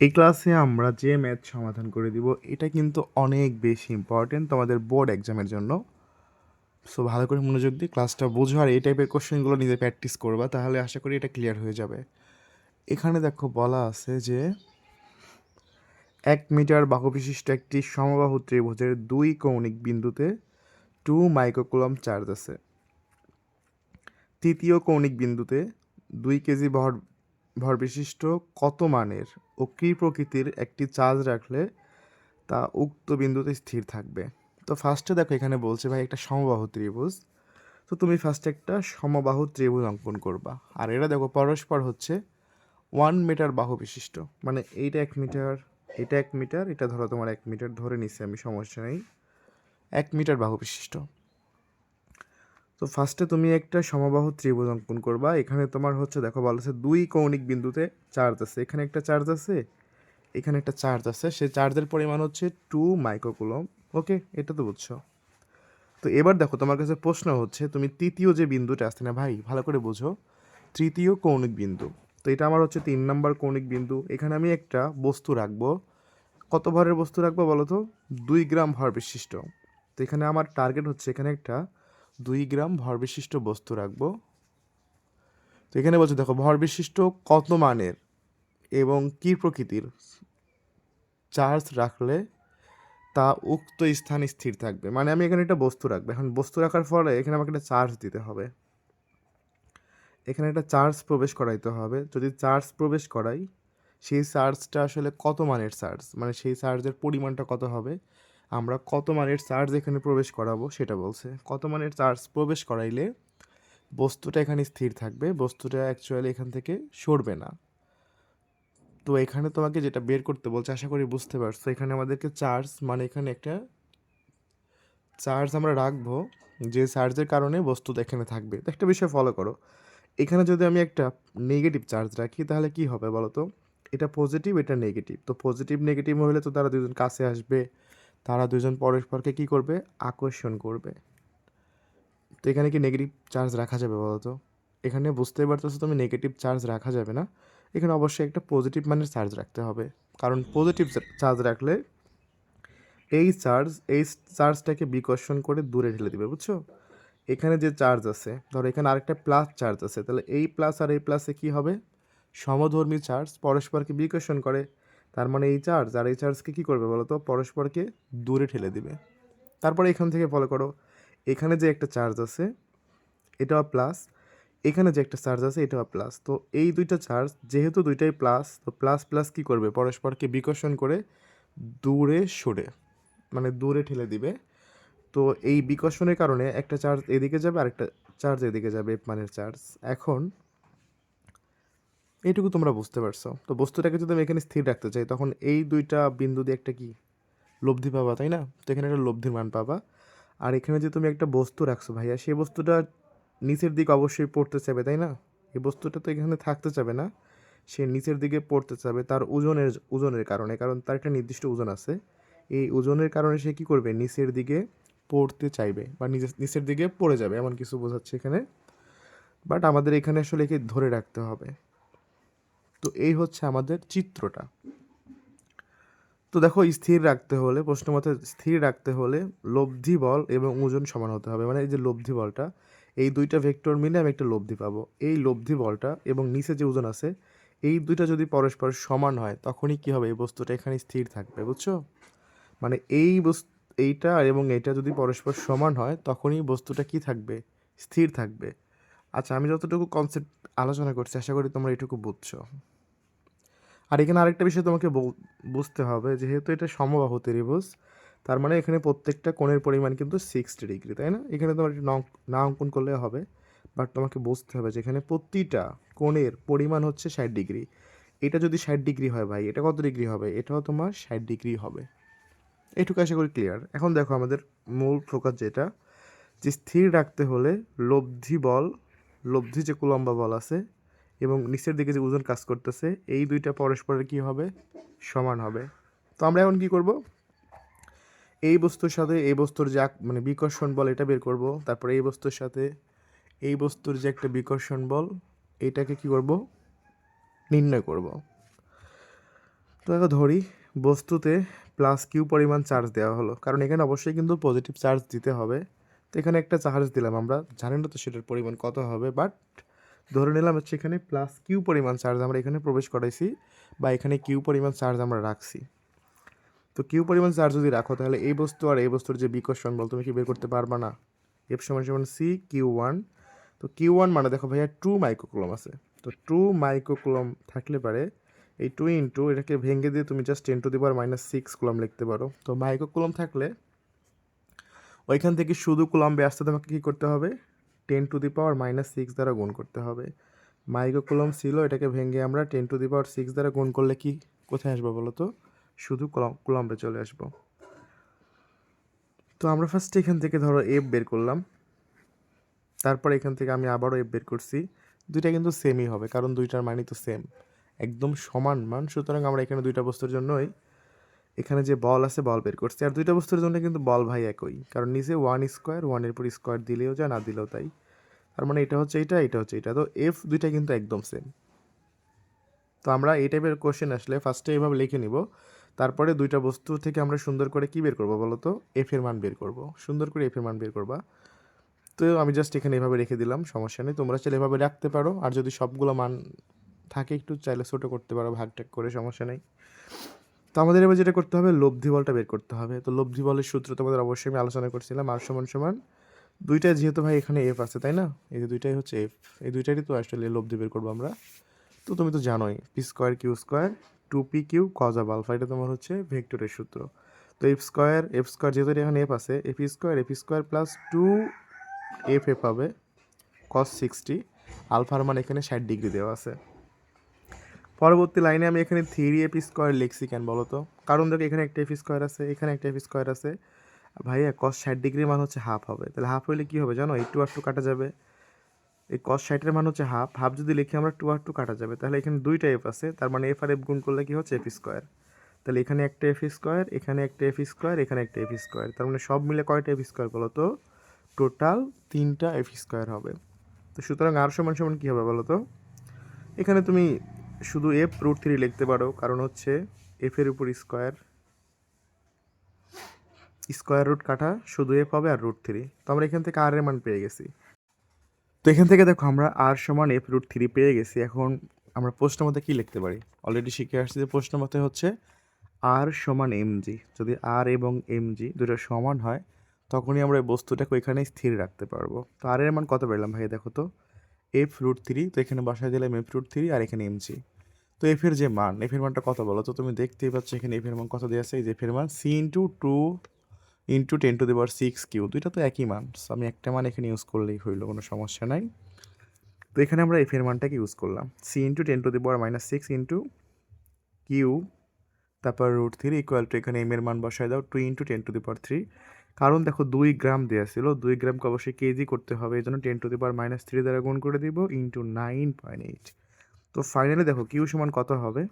এই ক্লাসে আমরা যে ম্যাথ সমাধান করে দিব, এটা কিন্তু অনেক বেশি ইম্পর্টেন্ট তোমাদের বোর্ড এক্সামের জন্য। সো ভালো করে মনোযোগ দিয়ে ক্লাসটা বোঝো আর এই টাইপের কোশ্চেনগুলো নিজে প্র্যাকটিস করবা, তাহলে আশা করি এটা ক্লিয়ার হয়ে যাবে। এখানে দেখো বলা আছে যে, এক মিটার বাহু বিশিষ্ট একটি সমবাহু ত্রিভুজের দুই কৌণিক বিন্দুতে টু মাইক্রোকুলম চার্জ আছে। তৃতীয় কৌণিক বিন্দুতে দুই কেজি ভর ভর বিশিষ্ট কত মানের ও কী প্রকৃতির একটি চার্জ রাখলে তা উক্ত বিন্দুতে স্থির থাকবে? তো ফার্স্টে দেখো এখানে বলছে, ভাই, একটা সমবাহু ত্রিভুজ। তো তুমি ফার্স্টে একটা সমবাহু ত্রিভুজ অঙ্কন করবা। আর এটা দেখো, পরস্পর হচ্ছে ওয়ান মিটার বাহু বিশিষ্ট। মানে এইটা এক মিটার এটা এক মিটার এটা ধরো তোমার এক মিটার ধরে নিছি আমি, সমস্যা নেই। এক মিটার বাহু বিশিষ্ট। তো ফার্স্টে তুমি একটা সমবাহু ত্রিভুজ অঙ্কন করবা। এখানে তোমার হচ্ছে, দেখো বলা আছে দুই কৌণিক বিন্দুতে চার্জ আছে। এখানে একটা চার্জ আছে, এখানে একটা চার্জ আছে। সেই চার্জের পরিমাণ হচ্ছে টু মাইক্রোকুলম ওকে এটা তো বুঝছ? তো এবার দেখো, তোমার কাছে প্রশ্ন হচ্ছে, তুমি তৃতীয় যে বিন্দুটা আসছে না ভাই, ভালো করে বোঝো। তৃতীয় কৌণিক বিন্দু, তো এটা আমার হচ্ছে তিন নম্বর কৌণিক বিন্দু। এখানে আমি একটা বস্তু রাখব। কত ভরের বস্তু রাখব বলো তো? দুই গ্রাম ভর বিশিষ্ট। তো এখানে আমার টার্গেট হচ্ছে এখানে একটা দুই গ্রাম ভর বিশিষ্ট বস্তু রাখব। তো এখানে বলছে, দেখো, ভর বিশিষ্ট কত মানের এবং কী প্রকৃতির চার্জ রাখলে তা উক্ত স্থানে স্থির থাকবে? মানে আমি এখানে একটা বস্তু রাখব। এখন বস্তু রাখার ফলে এখানে আমাকে একটা চার্জ দিতে হবে। এখানে একটা চার্জ প্রবেশ করাইতে হবে। যদি চার্জ প্রবেশ করাই, সেই চার্জটা আসলে কত মানের চার্জ? মানে সেই চার্জের পরিমাণটা কত হবে? আমরা কত মানের চার্জ এখানে প্রবেশ করাবো সেটা বলছে। কত মানের চার্জ প্রবেশ করাইলে বস্তুটা এখানে স্থির থাকবে, বস্তুটা অ্যাকচুয়ালি এখান থেকে সরবে না। তো এখানে তোমাকে যেটা বের করতে বলছে, আশা করি বুঝতে পারছ, এখানে আমাদেরকে চার্জ মানে এখানে একটা চার্জ আমরা রাখব যে চার্জের কারণে বস্তুটা এখানে থাকবে। তো একটা বিষয় ফলো করো, এখানে যদি আমি একটা নেগেটিভ চার্জ রাখি তাহলে কি হবে বলো তো? এটা পজিটিভ এটা নেগেটিভ তো পজিটিভ নেগেটিভ হলে তো তারা দুজন কাছে আসবে তারা দুজন পরস্পরকে কি করবে? আকর্ষণ করবে। তো এখানে কি নেগেটিভ চার্জ রাখা যাবে বলো তো এখানে বুঝতেই পারতেছো তুমি নেগেটিভ চার্জ রাখা যাবে না। এখানে অবশ্যই একটা পজিটিভ মানের চার্জ রাখতে হবে। কারণ পজিটিভ চার্জ রাখলে এই চার্জ এই চার্জটাকে বিকর্ষণ করে দূরে ঠেলে দিবে, বুঝছ? এখানে যে চার্জ আছে, ধরো এখানে আরেকটা প্লাস চার্জ আছে, তাহলে এই প্লাস আর এই প্লাসে কি হবে? সমধর্মী চার্জ পরস্পরকে বিকর্ষণ করে। তার মানে এই চার্জ আর এই চার্জকে কী করবে বলো তো? পরস্পরকে দূরে ঠেলে দিবে। তারপরে এখান থেকে ফলো করো। এখানে যে একটা চার্জ আছে, এটাও প্লাস এখানে যে একটা চার্জ আছে, এটাও প্লাস তো এই দুইটা চার্জ যেহেতু দুইটাই প্লাস তো প্লাস প্লাস কী করবে? পরস্পরকে বিকর্ষণ করে দূরে সরে মানে দূরে ঠেলে দিবে। তো এই বিকর্ষণের কারণে একটা চার্জ এদিকে যাবে আর একটা চার্জ এদিকে যাবে মানের চার্জ এখন এইটুকু তোমরা বুঝতে পারছ। তো বস্তুটাকে যদি আমি এখানে স্থির রাখতে চাই, তখন এই দুইটা বিন্দু দিয়ে একটা কি? লব্ধি পাবা, তাই না? তো এখানে একটা লব্ধির মান পাবা। আর এখানে যে তুমি একটা বস্তু রাখছো ভাইয়া, সেই বস্তুটা নিচের দিকে অবশ্যই পড়তে চাবে তাই না? এই বস্তুটা তো এখানে থাকতে চাবে না। সে নিচের দিকে পড়তে চাবে তার ওজনের ওজনের কারণে, কারণ তার একটা নির্দিষ্ট ওজন আছে। এই ওজনের কারণে সে কী করবে? নিচের দিকে পড়তে চাইবে বা নিজের নিচের দিকে পড়ে যাবে, এমন কিছু বোঝাচ্ছে এখানে। বাট আমাদের এখানে আসলে একে ধরে রাখতে হবে। তো এই হচ্ছে আমাদের চিত্রটা। তো দেখো, স্থির রাখতে হলে প্রশ্ন মতে স্থির রাখতে হলে লব্ধি বল এবং ওজন সমান হতে হবে। মানে এই যে লব্ধি বলটা, এই দুইটা ভেক্টর মিলে আমি একটা লব্ধি পাবো। এই লব্ধি বলটা এবং নিচে যে ওজন আছে, এই দুইটা যদি পরস্পর সমান হয়, তখনই কি হবে? এই বস্তুটা এখানে স্থির থাকবে, বুঝছ? মানে এই বস্তু এইটা এবং এইটা যদি পরস্পর সমান হয়, তখনই বস্তুটা কি থাকবে? স্থির থাকবে। আচ্ছা আমি যতটুকু কনসেপ্ট আলোচনা করছি, আশা করি তোমরা এটুকু বুঝছ। আর এখানে আরেকটা বিষয় তোমাকে বুঝতে হবে, যেহেতু এটা সমবাহু ত্রিভুজ, তার মানে এখানে প্রত্যেকটা কোণের পরিমাণ কিন্তু সিক্সটি ডিগ্রি তাই না? এখানে তোমার না অঙ্কন করলে হবে বাট তোমাকে বুঝতে হবে যে এখানে প্রতিটা কোণের পরিমাণ হচ্ছে ষাট ডিগ্রি এটা যদি ষাট ডিগ্রি হয় ভাই, এটা কত ডিগ্রি হবে? এটাও তোমার ষাট ডিগ্রি হবে। এটুকু আশা করি ক্লিয়ার এখন দেখো আমাদের মূল ফোকাস যেটা, যে স্থির রাখতে হলে লব্ধি বল লব্ধি যে কুলম্বা বল আছে এবং নিচের দিকে যে ওজন কাজ করতেছে, এই দুইটা পরস্পরের কি হবে? সমান হবে। তো আমরা এখন কি করব? এই বস্তুর সাথে এই বস্তুর যে মানে বিকর্ষণ বল, এটা বের করব। তারপরে এই বস্তুর সাথে এই বস্তুর যে একটা বিকর্ষণ বল, এটাকে কি করব? নির্ণয় করব। তো দেখো, ধরি বস্তুতে প্লাস কিউ পরিমাণ চার্জ দেওয়া হলো। কারণ এখানে অবশ্যই কিন্তু পজিটিভ চার্জ দিতে হবে। তো এখানে একটা চার্জ দিলাম আমরা। জানি না তো সেটার পরিমাণ কত হবে বাট ধরে নিলাম হচ্ছে এখানে প্লাস কিউ পরিমাণ চার্জ আমরা এখানে প্রবেশ করাইছি বা এখানে কিউ পরিমাণ চার্জ আমরা রাখছি। তো কিউ পরিমাণ চার্জ যদি রাখো তাহলে এই বস্তু আর এই বস্তুর যে বিকর্ষণ বল, তুমি কি বের করতে পারবা না? এফ সমান সমান সি কিউ ওয়ান তো কিউ ওয়ান মানে দেখো ভাইয়া টু মাইক্রোকুলম আছে। তো টু মাইক্রোকুলম থাকলে পারে এই টু ইন্টু এটাকে ভেঙে দিয়ে তুমি just ten to the minus six coulomb লিখতে পারো। তো মাইক্রোকুলম থাকলে ওইখান থেকে শুধু কুলম্বে আসতে তোমাকে কী করতে হবে? Ten to the power minus six দ্বারা গুণ করতে হবে। মাইক্রোকুলম ছিল, এটাকে ভেঙে আমরা ten to the power six দ্বারা গুণ করলে কি কোথায় আসব বলো তো? শুধু কলম, কুলম্বে চলে আসব। তো আমরা ফার্স্ট এখান থেকে ধরো এফ বের করলাম। তারপর এখান থেকে আমি আবারও এফ বের করছি। দুইটা কিন্তু সেমই হবে, কারণ দুইটার মানই তো সেম একদম সমান মান, সুতরাং আমরা এখানে দুইটা বস্তুর জন্যই এখানে যে বল আছে, বল বের করছি। আর দুইটা বস্তুর জন্য কিন্তু বল ভাই একই। কারণ নিচে ওয়ান স্কোয়ার ওয়ানের পর স্কোয়ার দিলেও যায়, না দিলেও তাই। তার মানে এটা হচ্ছে এটা এটা হচ্ছে এটা। তো এফ দুইটা কিন্তু একদম সেম তো আমরা এই টাইপের কোশ্চেন আসলে ফার্স্টে এভাবে লিখে নিব। তারপরে দুইটা বস্তু থেকে আমরা সুন্দর করে কি বের করব বলো তো? এফ এর মান বের করব। সুন্দর করে এফ এর মান বের করবা। তো আমি জাস্ট এখানে এভাবে রেখে দিলাম, সমস্যা নেই। তোমরা চাইলে এভাবে রাখতে পারো। আর যদি সবগুলো মান থাকে একটু, চাইলে ছোটো করতে পারো ভাগ টাগ করে, সমস্যা নেই। আমাদের এবার যেটা করতে হবে, লব্ধি বলটা বের করতে হবে। তো লব্ধি বলের সূত্র তোমাদের অবশ্যই আমি আলোচনা করছিলাম আর সমান সমান। দুইটাই যেহেতু ভাই এখানে এফ আছে, তাই না? এই যে দুইটাই হচ্ছে এফ এই দুইটারই তো আসলে লব্ধি বের করব আমরা। তো তুমি তো জানোই P square Q square two P Q cos of alpha এটা তোমার হচ্ছে ভেক্টরের সূত্র। তো এফ স্কোয়ার এফ স্কোয়ার যেহেতু এখানে এফ আছে F square F square plus two F F হবে কস সিক্সটি আলফার মান এখানে ষাট ডিগ্রি দেওয়া আছে। পরবর্তী লাইনে আমি এখানে থ্রি এফ স্কোয়ার লিখছি কেন বলো তো কারণ দেখো এখানে একটা এফ স্কোয়ার আছে এখানে একটা এফ স্কোয়ার আছে ভাইয়া কস ষাট ডিগ্রির মান হচ্ছে হাফ হবে তাহলে হাফ হলে কী হবে জানো এই টু আর টু কাটা যাবে এই কস ষাটের মান হচ্ছে হাফ হাফ যদি লিখি আমরা টু আর টু কাটা যাবে তাহলে এখানে দুইটা এফ আছে তার মানে এফ আর এফ গুণ করলে কী হচ্ছে এফ স্কোয়ার তাহলে এখানে একটা এফ স্কোয়ার এখানে একটা এফ স্কোয়ার এখানে একটা এফ স্কোয়ার তার মানে সব মিলে কয়টা এফ স্কোয়ার বলো তো টোটাল তিনটা এফ স্কোয়ার হবে তো সুতরাং আর সমান সমান কী হবে বলো তো এখানে তুমি শুধু এফ রুট থ্রি লিখতে পারো, কারণ হচ্ছে এফের উপর স্কোয়ার স্কোয়ার রুট কাটা, শুধু এফ হবে আর রুট থ্রি তো আমরা এখান থেকে আর এর মান পেয়ে গেছি। তো এখান থেকে দেখো আমরা আর সমান এফ রুট থ্রি পেয়ে গেছি। এখন আমরা প্রশ্ন মতে কী লিখতে পারি? অলরেডি শিখে আসছি যে প্রশ্ন মতে হচ্ছে আর সমান এম জি যদি আর এবং এম জি দুটো সমান হয়, তখনই আমরা বস্তুটাকে ওইখানে স্থির রাখতে পারব। তো আর এর মান কত পেলাম ভাই, দেখো তো? এফ রুট থ্রি তো এখানে বসায় দিলাম এফ রুট থ্রি আর এখানে এম জি তো এফের যে মান এফের মানটা কত বলো? তো তুমি দেখতেই পাচ্ছ এখানে এফের মান কত দেওয়া আছে? এই যে এফের মান C into two into ten to দেওয়ার সিক্স কিউ দুইটা তো একই মান সো আমি একটা মান এখানে ইউজ করলেই হইল, কোনো সমস্যা নাই। তো এখানে আমরা এফের মানটাকে ইউজ করলাম। C into ten to the power minus six into Q তারপর রুট থ্রি ইকুয়াল টু এখানে এম এর মান বসায় দাও two into ten to the power three কারণ দেখো দুই গ্রাম দেওয়া ছিল, দুই গ্রামকে অবশ্যই কেজি করতে হবে, এই জন্য ten to the power minus three দ্বারা গুণ করে দিব ইন্টু নাইন পয়েন্ট এইট তো ফাইনালি দেখো কিউ সমান কত হবে?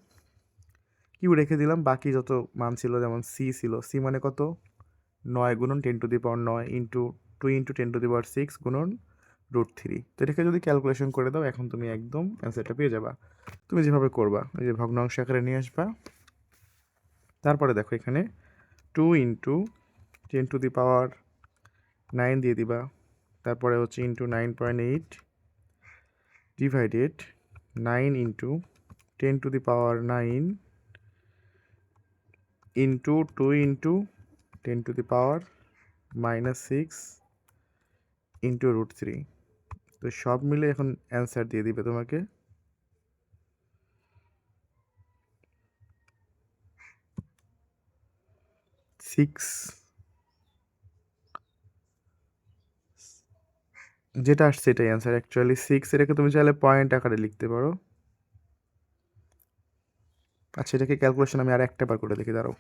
কিউ রেখে দিলাম, বাকি যত মান ছিল, যেমন সি ছিল সি মানে কত? নয় গুণন টেন টু দি পাওয়ার নয় into two into ten to the power six গুণন রুট থ্রি তো এটাকে যদি ক্যালকুলেশন করে দাও, এখন তুমি একদম অ্যান্সারটা পেয়ে যাবা। তুমি যেভাবে করবা এই যে ভগ্নাংশ আকারে নিয়ে আসবা। তারপরে দেখো এখানে two into ten to the power nine দিয়ে দিবা। তারপরে হচ্ছে into nine point eight divided nine into ten to the power nine into two into ten to the power minus six into root three তো সব মিলে এখন answer দিয়ে দিবে তোমাকে। সিক্স যেটা আসছে এটাই অ্যান্সার অ্যাকচুয়ালি সিক্স এটাকে তুমি চাইলে পয়েন্ট আকারে লিখতে পারো। আচ্ছা এটাকে ক্যালকুলেশন আমি আর একটা বার করে দেখি, দাঁড়াও।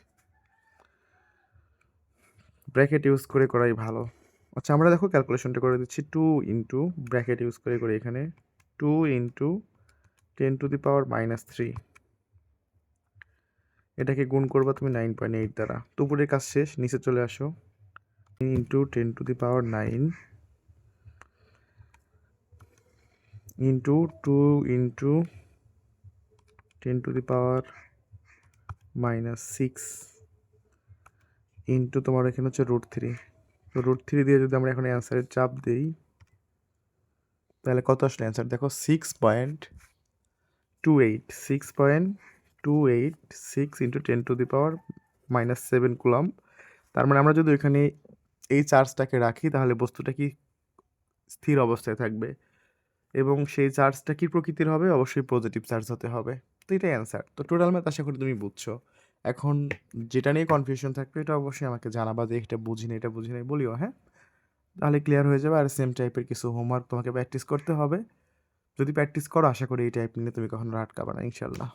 ব্র্যাকেট ইউজ করে করাই ভালো। আচ্ছা আমরা দেখো ক্যালকুলেশনটা করে দিচ্ছি। টু ইন্টু ব্র্যাকেট ইউজ করে করে এখানে। Two into ten to the power minus three এটাকে গুণ করবা তুমি নাইন পয়েন্ট এইট দ্বারা। দুপুরের কাজ শেষ, নিচে চলে আসো। Into ten to the power nine into two into ten to the power minus six into তোমার এখানে হচ্ছে রুট থ্রি তো রুট থ্রি দিয়ে যদি আমরা এখন অ্যান্সারের চাপ দিই, তাহলে কত আসলে অ্যান্সার দেখো six point two eight six point two eight six into ten to the power minus seven coulomb তার মানে আমরা যদি এখানে এই চার্জটাকে রাখি, তাহলে বস্তুটা কি স্থির অবস্থায় থাকবে? এবং সেই চার্জটা কী প্রকৃতির হবে? অবশ্যই পজিটিভ চার্জ হতে হবে। তো এটাই অ্যান্সার তো টোটাল ম্যাথ আশা করি তুমি বুঝছ। এখন যেটা নিয়ে কনফিউশন থাকবে, এটা অবশ্যই আমাকে জানাবা যে এটা বুঝিনি এটা বুঝি বুঝিনি বলিও হ্যাঁ? তাহলে ক্লিয়ার হয়ে যাবে। আর সেম টাইপের কিছু হোমওয়ার্ক তোমাকে প্র্যাকটিস করতে হবে। যদি প্র্যাকটিস করো, আশা করি এই টাইপ নিয়ে তুমি কখনো আটকাবে না, ইনশাল্লাহ।